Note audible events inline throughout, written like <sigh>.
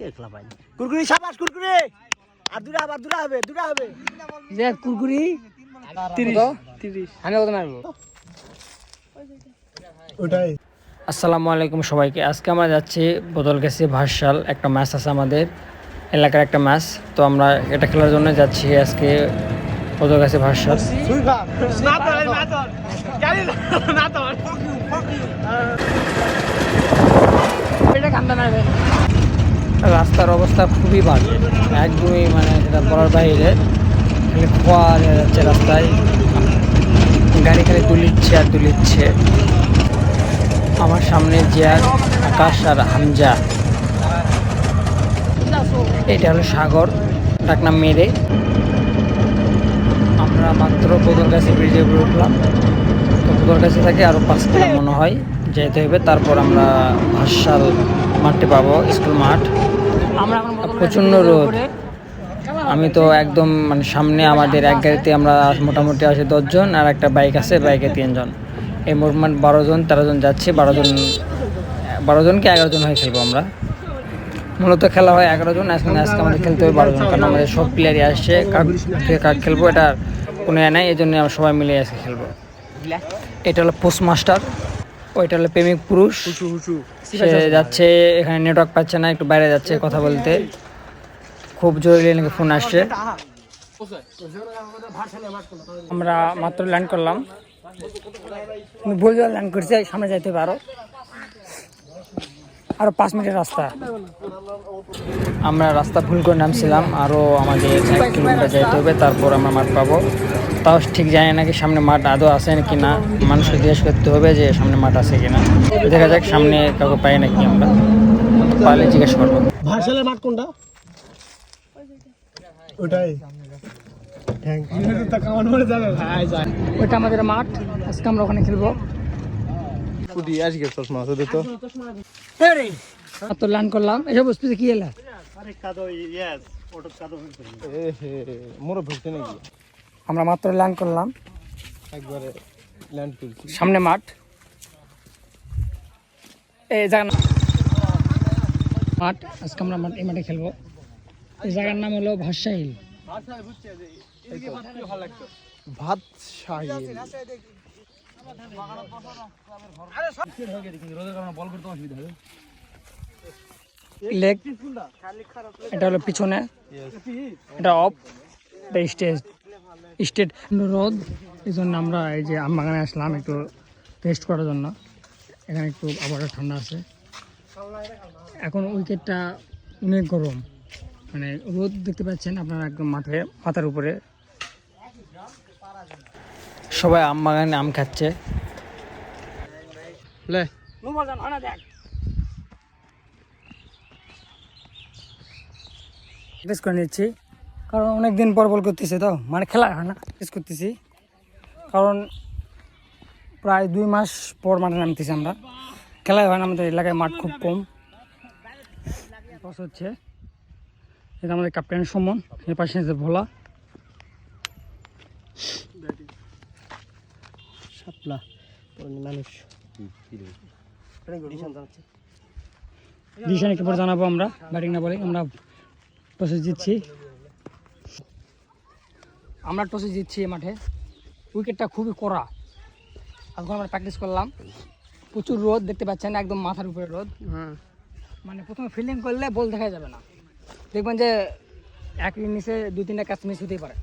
কে খেলা পাইনি কুরকুরি সাবাস কুরকুরি! আর দুরা আবার দুরা হবে দুরা হবে। যে কুরকুরি তিরিশ তিরিশ। আমি কত মারবো? ওটাই। আসসালামু আলাইকুম সবাইকে। আজকে আমরা যাচ্ছি বদলগাছি ভার্সাল। একটা ম্যাচ আছে আমাদের এলাকার একটা ম্যাচ। তো আমরা এটা খেলার জন্য যাচ্ছি আজকে বদলগাছি ভার্সাল সুইফা না তো না তো জানি না তো রাস্তার অবস্থা খুবই বাজে। একদমই মানে যেটা বলার বাইরে। খালি খোয়া যাচ্ছে রাস্তায়। গাড়ি খালি দুলিচ্ছে আর দুলিচ্ছে। আমার সামনে জিয়ার আকাশ আর হামজা। এটা হলো সাগর ডাকনাম মেরে। আমরা মাত্র বদলগাছি ব্রিজে উপরে উঠলাম। তো বদলগাছি থেকে আরও পাঁচ কিলো মনে হয়। যেতে হবে, তারপর আমরা ভাসাল মাঠে পাবো, স্কুল মাঠ। প্রচণ্ড রোদ। আমি তো একদম মানে সামনে আমাদের এক গাড়িতে আমরা মোটামুটি আছে দশজন আর একটা বাইক আছে বাইকে তিনজন। এই মোটমাট বারো জন তেরো জন যাচ্ছে বারো জন বারো জনকে এগারো জন হয়ে খেলব আমরা। মূলত খেলা হয় এগারো জন আজকে আজকে আমাদের খেলতে হবে বারো জন কারণ আমাদের সব প্লেয়ারই আসছে কাক থেকে কাক খেলব এটা কোনো এ নাই এই জন্য আমরা সবাই মিলে আজকে খেলব। এটা হলো পোস্ট মাস্টার ওইটা হলো প্রেমিক পুরুষ। সে যাচ্ছে এখানে নেটওয়ার্ক পাচ্ছে না একটু বাইরে যাচ্ছে কথা বলতে। খুব জরুরি নাকি ফোন আসছে। আমরা মাত্র ল্যান্ড করলাম। তুমি ভুল ল্যান্ড করছে সামনে যাইতে পারো। আরও পাঁচ মিনিটের রাস্তা। আমরা রাস্তা ভুল করে নামছিলাম আরও আমাদের এক কিলোমিটার যাইতে হবে তারপর আমরা মাঠ পাবো। তাও ঠিক জানি নাকি সামনে মাঠ আদৌ আছে নাকি না মানুষকে জিজ্ঞেস করতে হবে যে সামনে মাঠ আছে কিনা। দেখা যাক সামনে কাউকে পাই নাকি আমরা। পালে জিজ্ঞেস করব। মাঠ কোনটা? ওটাই ওইটা আমাদের মাঠ। আজকে আমরা ওখানে খেলব। ফুটি আজকে চশমা আছে তো। তো লান করলাম। এসব বস্তু কি এলা? আরে কাদো ইয়েস ওটা কাদো মোরে ভুলতে নাকি? আমরা মাত্র ল্যান্ড করলাম। একবারে ল্যান্ড করছি। সামনে মাঠ। এই জায়গা মাঠ আজকে আমরা মাঠ- এই মাঠে খেলব। এই জায়গার নাম হলো ভাষা হিল ভাত লেগ এটা হলো পিছনে। এটা অফ এটা স্টেজ স্টেট রোদ এই জন্য আমরা এই যে আম বাগানে আসলাম একটু টেস্ট করার জন্য। এখানে একটু আবহাওয়া ঠান্ডা আছে। এখন উইকেটটা অনেক গরম। মানে রোদ দেখতে পাচ্ছেন আপনারা একদম মাঠে, মাথার উপরে। সবাই আম বাগানে আম খাচ্ছে। লে। করে নিচ্ছি। কারণ অনেক দিন পর বল করতেছে তো মানে খেলা হয় না প্রেস করতেছি। কারণ প্রায় দুই মাস পর মাঠে নামতেছি আমরা। খেলাই হয় না আমাদের এলাকায় মাঠ খুব কম। হচ্ছে। এটা আমাদের ক্যাপ্টেন সুমন এর পাশে আছে ভোলা। শাপলা মানুষ। ডিসিশন একটু পরে জানাব আমরা ব্যাটিং না বলে আমরা টসে জিতছি আমরা টসে জিতছি এই মাঠে। উইকেটটা খুবই কড়া। এখন আমরা প্র্যাকটিস করলাম। প্রচুর রোদ দেখতে পাচ্ছেন একদম মাথার উপরে রোদ। মানে প্রথমে ফিল্ডিং করলে বল দেখা যাবে না। দেখবেন যে এক ইনিংসে দুই তিনটা ক্যাচ মিস হতেই পারে।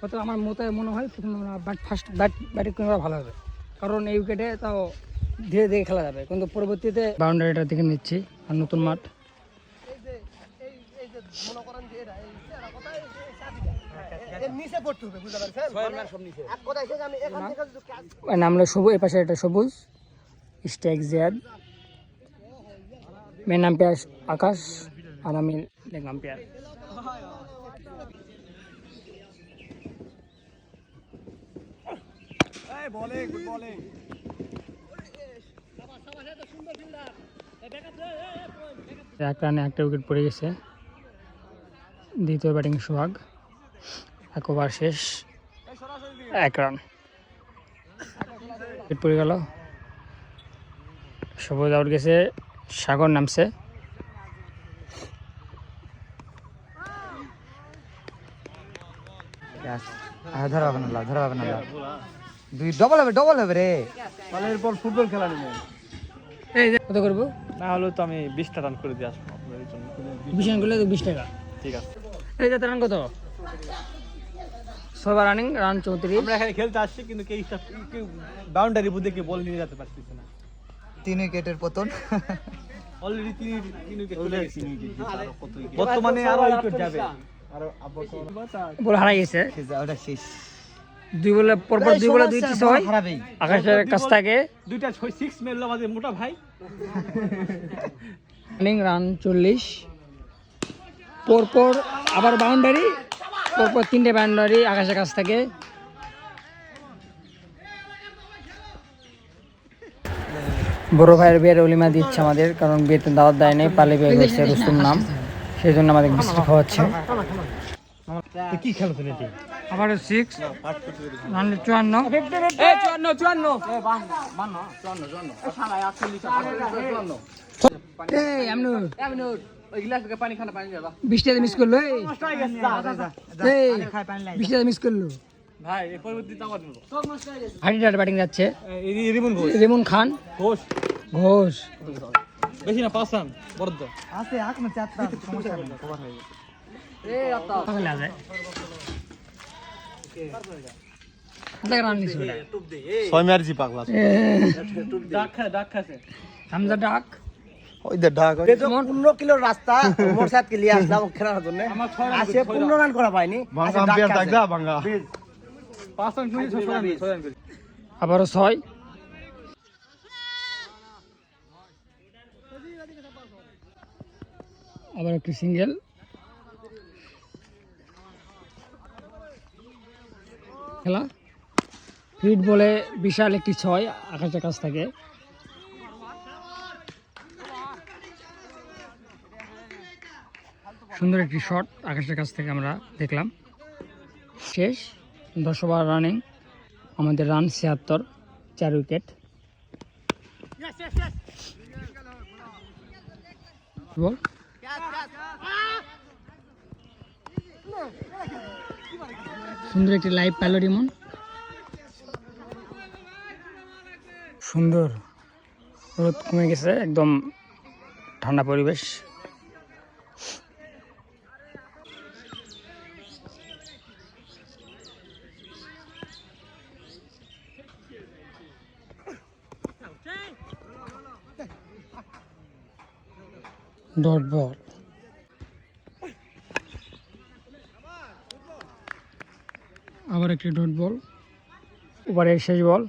হয়তো আমার মতে মনে হয় ব্যাট ফার্স্ট ব্যাট ব্যাটিং করা ভালো হবে। কারণ এই উইকেটে তাও ধীরে ধীরে খেলা যাবে। কিন্তু পরবর্তীতে বাউন্ডারিটা দিকে নিচ্ছি আর নতুন মাঠ নিচে পড়তে হবে বুঝতে পারছেন এক কথা এসে আমি এখান থেকে যদি catch এর নাম হলো সবুজ এই পাশে এটা সবুজ স্টেক জিয়াদ মেয়ের নাম পেয়ার আকাশ আর আমি দেখলাম পেয়ার এক রানে একটা উইকেট পড়ে গেছে। দ্বিতীয় ব্যাটিং সোহাগ। এক ওভার শেষ এক রান। পড়ে গেল। সবুজ আউট গেছে সাগর নামছে। হবে দুই ডবল হবে ডবল হবে ফুটবল খেলা এই যে কত করব? না হলেও তো আমি বিশটা রান করে বিশ টাকা। ঠিক আছে। ছয়বার রানিং রান চৌত্রিশ। আমরা এখানে খেলতে আসছি কিন্তু কেউ কেউ বাউন্ডারি কেউ বল নিয়ে যেতে পারতেছে না। তিন উইকেটের পতন। অলরেডি তিন তিন উইকেট চলে গেছে। বর্তমানে আরও উইকেট যাবে। আরও বল হারাই গেছে। ওটা শেষ। দুই বলে পরপর দুই বলে দুইটি ছয়। হারাবেই। আকাশের কাছ থেকে। দুইটা ছয় সিক্স মেরলো আমাদের মোটা ভাই। রানিং রান চল্লিশ। পরপর আবার বাউন্ডারি পরপর তিনটে বাউন্ডারি আকাশের কাছ থেকে। বড় ভাইয়ের বিয়ের অলিমা দিচ্ছে আমাদের কারণ বিয়েতে দাওয়াত দেয় নাই পালে বিয়ে করছে রুস্তুম নাম। সেই জন্য আমাদের বিস্কুট খাওয়াচ্ছে। কি খেলা তুমি এটি? আবারও সিক্স রান চুয়ান্ন। চুয়ান্ন চুয়ান্ন এই আমনুর। বৃষ্টিতে মিস করল এই। এই বৃষ্টিতে মিস করল। ব্যাটিং যাচ্ছে। রিমন খান। ঘোষ। ঘোষ। বেশি না পাঁচ রান বরাদ্দ। আছে এখন চারটা সমস্যা নেই। কভার হয়ে যাবে পাগল আছে দেখ রান নিছে। ছয় পাগলা ডাক খায় ডাক হামজা ডাক। ওই যে ঢাক পনেরো কিলোর রাস্তা <laughs> মোর সাথে লিয়ে আসলাম খেলার জন্য? আসে পনেরো রান। করা পাইনি আসে ডাক খাচ্ছে। পাঁচ রান করে ছয় আবারও আবার একটি সিঙ্গেল। খেলা। হিট বলে বিশাল একটি ছয় আকাশের কাছ থেকে। সুন্দর একটি শট আকাশের কাছ থেকে আমরা দেখলাম। শেষ দশ ওভার রানিং আমাদের রান ছিয়াত্তর, চার উইকেট বল। সুন্দর একটি লাইভ পেল রিমন সুন্দর। রোদ কমে গেছে, একদম ঠান্ডা পরিবেশ। ডট বল আবার একটি ডট বল। ওভারের শেষ বল।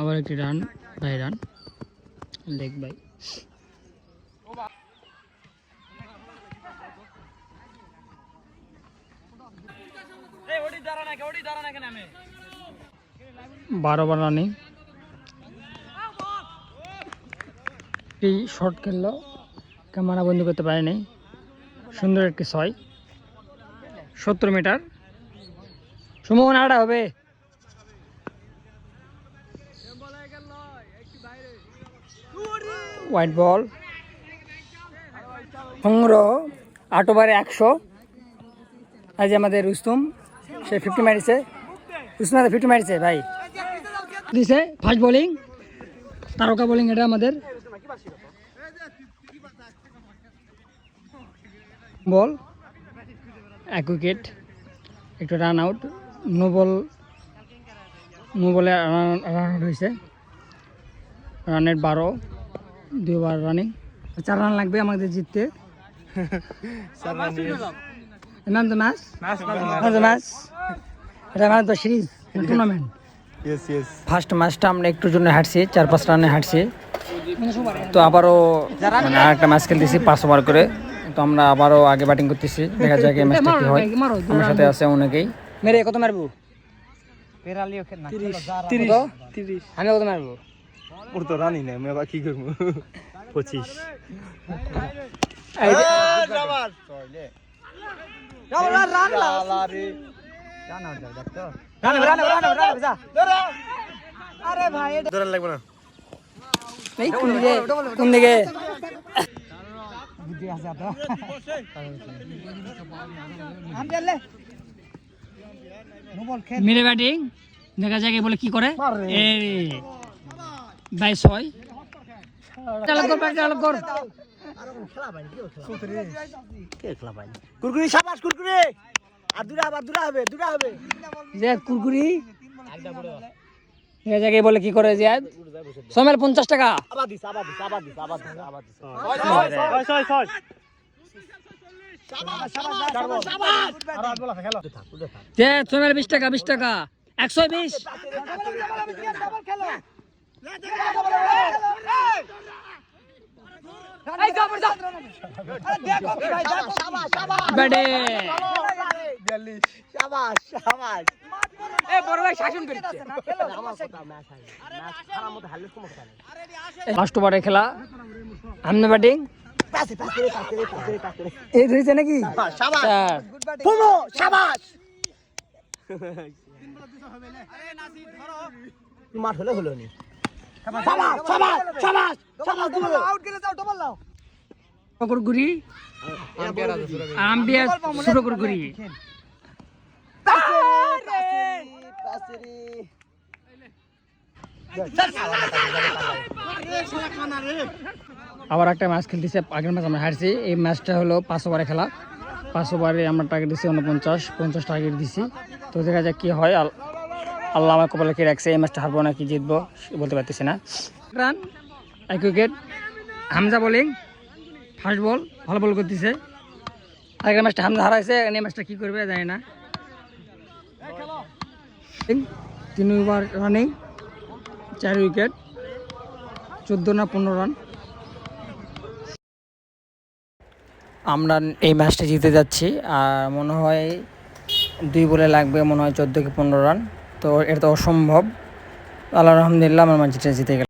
আবার একটি run. Bye run. Leg bye বারো বার রানিং। এই শর্ট খেললো। ক্যামেরা বন্ধ করতে পারেনি। সুন্দর একটি ছয়। সত্তর মিটার। সম্ভাবনা আটা হবে। হোয়াইট বল সংগ্রহ আট ওভারে একশো। আজ আমাদের রুস্তুম, সে ফিফটি মারিছে। রুস্তুম ফিফটি মারিছে, ভাই। দিছে ফার্স্ট বোলিং তারকা বোলিং এটা আমাদের। বল এক উইকেট একটু run out no ball no বলে রান আউট হয়েছে। রানের বারো দুবার রানিং চার রান লাগবে আমাদের জিততে। ম্যাম দ্য ম্যাচ ম্যাচ এটা match the series tournament first ম্যাচটা আমরা একটুর জন্য হাঁটছি চার পাঁচ রানে হাঁটছি। তো আবারও মানে আরেকটা ম্যাচ খেলতেছি পাঁচ ওভার করে। তো আমরা আবারও আগে ব্যাটিং করতেছি দেখা যাক এই ম্যাচটা কি হয়। আমার সাথে আছে অনেকেই। মেরে কত মারবো? আমি কত মারবো? ওর তো রানই নাই আমি কি করব? পঁচিশ। রান আউট যাবে ধরা। লাগবে না। এই কোন দিকে কোন দিকে? বুদ্ধি আছে তো মিরে ব্যাটিং। দেখা যায় বলে কি করে। এ বাই ছয়। কুরকুরি সাবাস কুরকুরি। আর দুরা আবার দুরা হবে দুরা হবে। যে কুরকুরি? দেখা যাক বলে কি করে জিয়াদ? সমেল পঞ্চাশ টাকা। আবার দিস আবার দিস আবার দিস আবার দিস। আবার দিস। ছয় ছয় ছয় যে বিশ টাকা বিশ টাকা। একশো বিশ। সাবাস সাবাস। এ বড় ভাই শাসন করছে। ওভারে খেলা। আমনে ব্যাটিং? এই ধরেছে নাকি? সাবাস মাঠ হলে হলো নি। সাবাস সাবাস সাবাস সাবাস আউট গেলে যাও ডবল লাও কুরকুরি আম্বিয়ার ছোট কুরকুরি আবার একটা ম্যাচ খেলতেছে, আগের ম্যাচ আমরা হারছি। এই ম্যাচটা হলো পাঁচ ওভারে খেলা। পাঁচ ওভারে আমরা টার্গেট দিচ্ছি উনপঞ্চাশ, পঞ্চাশ টার্গেট দিছি। তো দেখা যাক কি হয়। আল্লাহ আমার কপালে কি রাখছে, এই ম্যাচটা হারবো না কি জিতবো বলতে পারতেছি না। রান, এক wicket Hamza bowling first ball ভালো বল করতেছে। আগের ম্যাচটা হামজা হারাইছে এই ম্যাচটা কী করবে জানি না। তিন ওভার রানিং চার উইকেট চোদ্দ না পনেরো রান আমরা এই ম্যাচটি জিতে যাচ্ছি, আর মনে হয় দুই বলে লাগবে, মনে হয় চোদ্দ কি পনেরো রান তো এটা তো অসম্ভব। আল্লাহ আলহামদুলিল্লাহ আমার ম্যাচটা জিতে গেল।